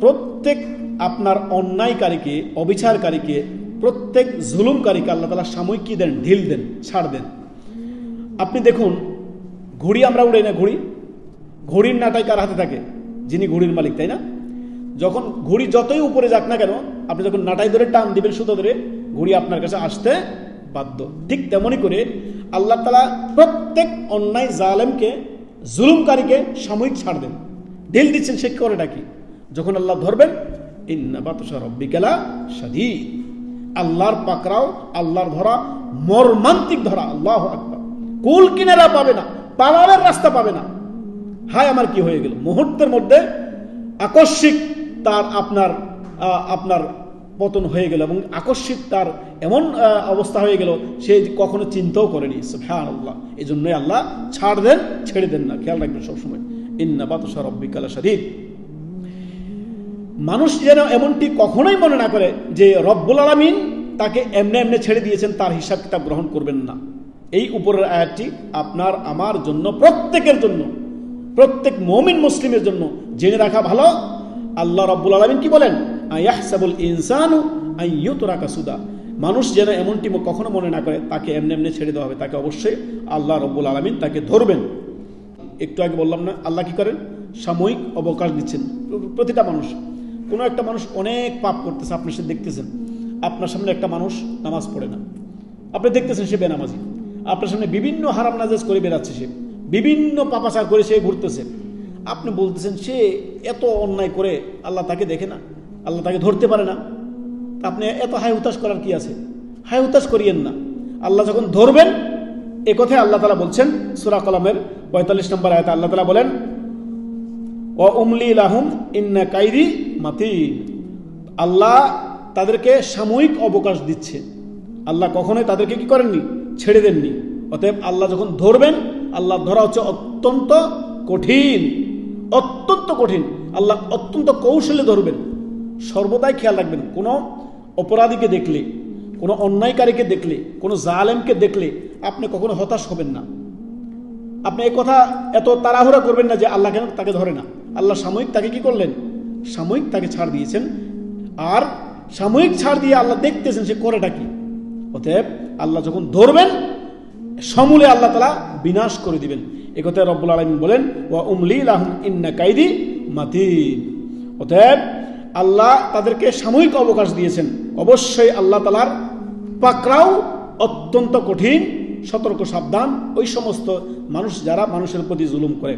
প্রত্যেক আপনার অন্যায়কারীকে, অবিচারকারীকে, প্রত্যেক জুলুমকারীকে আল্লাহ তালা সাময়িক দেন? ঢিল দেন, ছাড় দেন। আপনি দেখুন, ঘড়ি আমরা উড়াই না, ঘড়ি? ঘড়ির নাটাই কার হাতে থাকে? যিনি ঘড়ির মালিক, তাই না? যখন ঘড়ি যতই উপরে যাক না কেন, আপনি যখন নাটাই ধরে টান দিবেন সুতো ধরে, ঘড়ি আপনার কাছে আসতে বাধ্য। ঠিক তেমনই করে আল্লাহ তালা প্রত্যেক অন্যায় জালেমকে, জুলুমকারীকে সাময়িক ছাড় দেন। ঢিল দিচ্ছেন সে করেটা কি যখন আল্লাহ ধরবেন আল্লাহর পাকরাও আল্লাহর ধরা, মর্মান্তিক ধরা, আল্লাহ আকবার। কুল কিনারা পাবে না পালাবের রাস্তা পাবে না। হায়, আমার কি হয়ে গেল? মুহূর্তের মধ্যে আকস্মিক তার আপনার আপনার পতন হয়ে গেল এবং আকস্মিক তার এমন অবস্থা হয়ে গেল, সে কখনো চিন্তাও করেনি। হ্যাঁ আল্লাহ এই জন্যই আল্লাহ ছাড় দেন, ছেড়ে দেন না। খেয়াল রাখবেন সবসময়। ইন্না বাতুসা রব্বিকালা সাদীদ মানুষ যেন এমনটি কখনোই মনে না করে যে রব্বুল আলমিন তাকে এমনে এমনে ছেড়ে দিয়েছেন, তার হিসাব কিতাব গ্রহণ করবেন না। এই উপরের আয়াতটি আপনার, আমার জন্য, প্রত্যেকের জন্য, প্রত্যেক মমিন মুসলিমের জন্য জেনে রাখা ভালো। আল্লাহ রব্বুল আলমিন কি বলেন? ইনসানু সুদা। মানুষ যেন এমনটি কখনো মনে না করে, তাকে এমনি এমনি ছেড়ে দেওয়া হবে, তাকে অবশ্যই আল্লাহ রব্বুল আলমিন তাকে ধরবেন। একটু আগে বললাম না, আল্লাহ কি করেন? সাময়িক অবকাশ দিচ্ছেন, প্রতিটা মানুষ। কোনো একটা মানুষ অনেক পাপ করতেছে, আপনি সে দেখতেছেন। আপনার সামনে একটা মানুষ নামাজ পড়ে না। আপনি দেখতেছেন সে বেনামাজি। আপনার সামনে বিভিন্ন হারাম নাজাজ করে বেড়াচ্ছে সে। বিভিন্ন পাপাচার করে সে ঘুরতেছে। আপনি বলতেছেন, সে এত অন্যায় করে আল্লাহ তাকে দেখে না, আল্লাহ তাকে ধরতে পারে না। তা আপনি এত হায় হুতাশ করার কি আছে? হায় হুতাশ করিয়েন না। আল্লাহ যখন ধরবেন, এ কথায় আল্লাহ তালা বলছেন সুরা কলামের পঁয়তাল্লিশ নম্বর আয়তা আল্লাহ তালা বলেন ও উমলি লাহুম ইন্না কাইদি মাতিন আল্লাহ তাদেরকে সাময়িক অবকাশ দিচ্ছে। আল্লাহ কখনোই তাদেরকে কি করেননি? ছেড়ে দেননি। অতএব আল্লাহ যখন ধরবেন, আল্লাহ ধরা হচ্ছে অত্যন্ত কঠিন অত্যন্ত কঠিন। আল্লাহ অত্যন্ত কৌশলে ধরবেন। সর্বদাই খেয়াল রাখবেন, কোনো অপরাধীকে দেখলে, কোনো অন্যায়কারীকে দেখলে, কোনো জালেমকে দেখলে আপনি কখনো হতাশ হবেন না। আপনি এই কথা এত তাড়াহুড়া করবেন না যে আল্লাহ কেন তাকে ধরে না? আল্লাহ সাময়িক তাকে কি করলেন? সাময়িক তাকে ছাড় দিয়েছেন। আর সাময়িক ছাড় দিয়ে আল্লাহ দেখতেছেন সে করেটা কি? অতএব আল্লাহ যখন ধরবেন, সমূলে আল্লাহ তালা বিনাশ করে দিবেন। এ কথায় রব্বুল আলমিন বলেন, ওয়া উমলি লাহুম ইন্না কাইদি মাতিন অতএব আল্লাহ তাদেরকে সাময়িক অবকাশ দিয়েছেন। অবশ্যই আল্লাহ তালার পাকরাও অত্যন্ত কঠিন, সতর্ক সাবধান। ওই সমস্ত মানুষ যারা মানুষের প্রতি জুলুম করে।